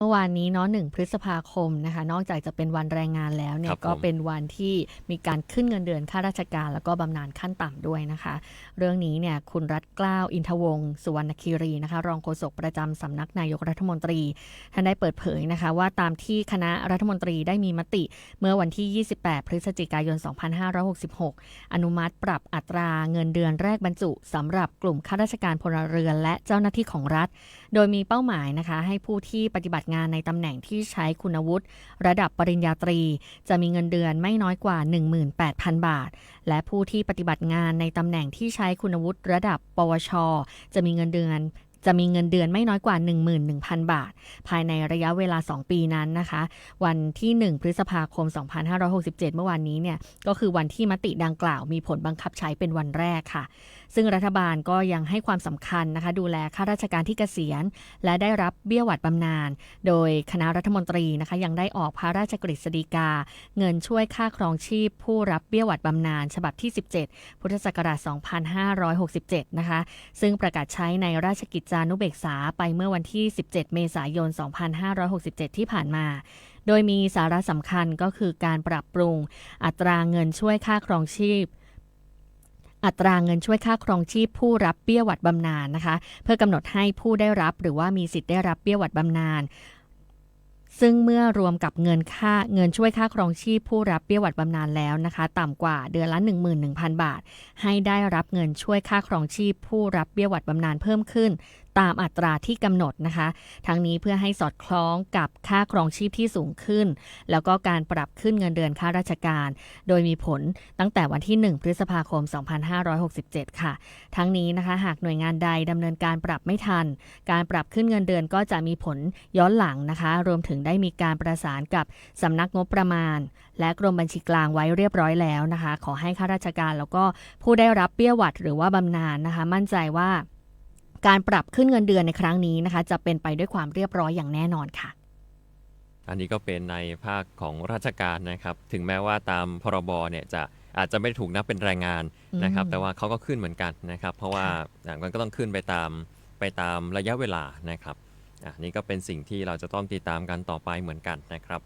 เมื่อวานนี้เนาะหนึ่งพฤษภาคมนะคะ นอกจากจะเป็นวันแรงงานแล้วเนี่ครัยบก็ผมเป็นวันที่มีการขึ้นเงินเดือนข้าราชการ แล้วก็บำนาญขั้นต่ำด้วยนะคะ เรื่องนี้เนี่ยคุณรัฐเกล้าวอินทวงศ์สุวรรณคีรีนะคะ รองโฆษกประจำสำนักนายกรัฐมนตรี ท่านได้เปิดเผยนะคะว่าตามที่คณะรัฐมนตรีได้มีมติ เมื่อวันที่ 28 พฤศจิกายน 2566 อนุมัติปรับอัตราเงินเดือนแรกบรรจุสำหรับกลุ่มข้าราชการพลเรือนและเจ้าหน้าที่ของรัฐ โดยมีเป้าหมายนะคะ ให้ผู้ที่ปฏิบัติงานในตำแหน่งที่ใช้คุณวุฒิระดับปริญญาตรี จะมีเงินเดือนไม่น้อยกว่า 18,000 บาท และผู้ที่ปฏิบัติงานในตำแหน่งที่ใช้คุณวุฒิระดับ ปวช จะมีเงินเดือน จะมีเงินเดือนไม่น้อยกว่า 11,000 บาท ภายในระยะเวลา 2 ปีนั้นนะคะ วันที่ 1 พฤษภาคม 2567 เมื่อวานนี้เนี่ย ก็คือวันที่มติดังกล่าวมีผลบังคับใช้เป็นวันแรกค่ะ ซึ่งรัฐบาลก็ยังให้ความสำคัญนะคะ ดูแลข้าราชการที่เกษียณ และได้รับเบี้ยหวัดบำนาญ โดยคณะรัฐมนตรีนะคะ ยังได้ออกพระราชกฤษฎีกา เงินช่วยค่าครองชีพ ผู้รับเบี้ยหวัดบำนาญฉบับที่ 17 พุทธศักราช 2567 นะคะ ซึ่งประกาศใช้ในราชกิจจานุเบกษาไปเมื่อวันที่ 17 เมษายน 2567 ที่ผ่านมา โดยมีสาระสำคัญก็คือการปรับปรุง อัตราเงินช่วยค่าครองชีพอัตราเงินช่วยค่าครองชีพผู้รับเบี้ยหวัดบำนาญนะคะ เพื่อกำหนดให้ผู้ได้รับหรือว่ามีสิทธิ์ได้รับเบี้ยหวัดบำนาญ ซึ่งเมื่อรวมกับเงินค่าเงินช่วยค่าครองชีพผู้รับเบี้ยหวัดบำนาญแล้วนะคะ ต่ำกว่าเดือนละ 11,000 บาท ให้ได้รับเงินช่วยค่าครองชีพผู้รับเบี้ยหวัดบำนาญเพิ่มขึ้น ตามอัตราที่กำหนดนะคะ ทั้งนี้เพื่อให้สอดคล้องกับค่าครองชีพที่สูงขึ้น แล้วก็การปรับขึ้นเงินเดือนข้าราชการ โดยมีผลตั้งแต่วันที่ 1 พฤษภาคม 2567 ค่ะ ทั้งนี้นะคะ หากหน่วยงานใดดำเนินการปรับไม่ทัน การปรับขึ้นเงินเดือนก็จะมีผลย้อนหลังนะคะ รวมถึงได้มีการประสานกับสำนักงบประมาณ และกรมบัญชีกลางไว้เรียบร้อยแล้วนะคะ ขอให้ข้าราชการแล้วก็ผู้ได้รับเบี้ยหวัดหรือว่าบำนาญนะคะ มั่นใจว่า การปรับขึ้นเงินเดือนในครั้งนี้นะคะ จะเป็นไปด้วยความเรียบร้อยอย่างแน่นอนค่ะ อันนี้ก็เป็นในภาคของราชการนะครับ ถึงแม้ว่าตามพรบเนี่ยจะอาจจะไม่ได้ถูกนับเป็นแรงงานนะครับอืมแต่ว่าเขาก็ขึ้นเหมือนกันนะครับ เพราะว่าอะมันก็ต้องขึ้นไปตามไปตามระยะเวลานะครับอะนี่ก็เป็นสิ่งที่เราจะต้องติดตามกันต่อไปเหมือนกันนะครับ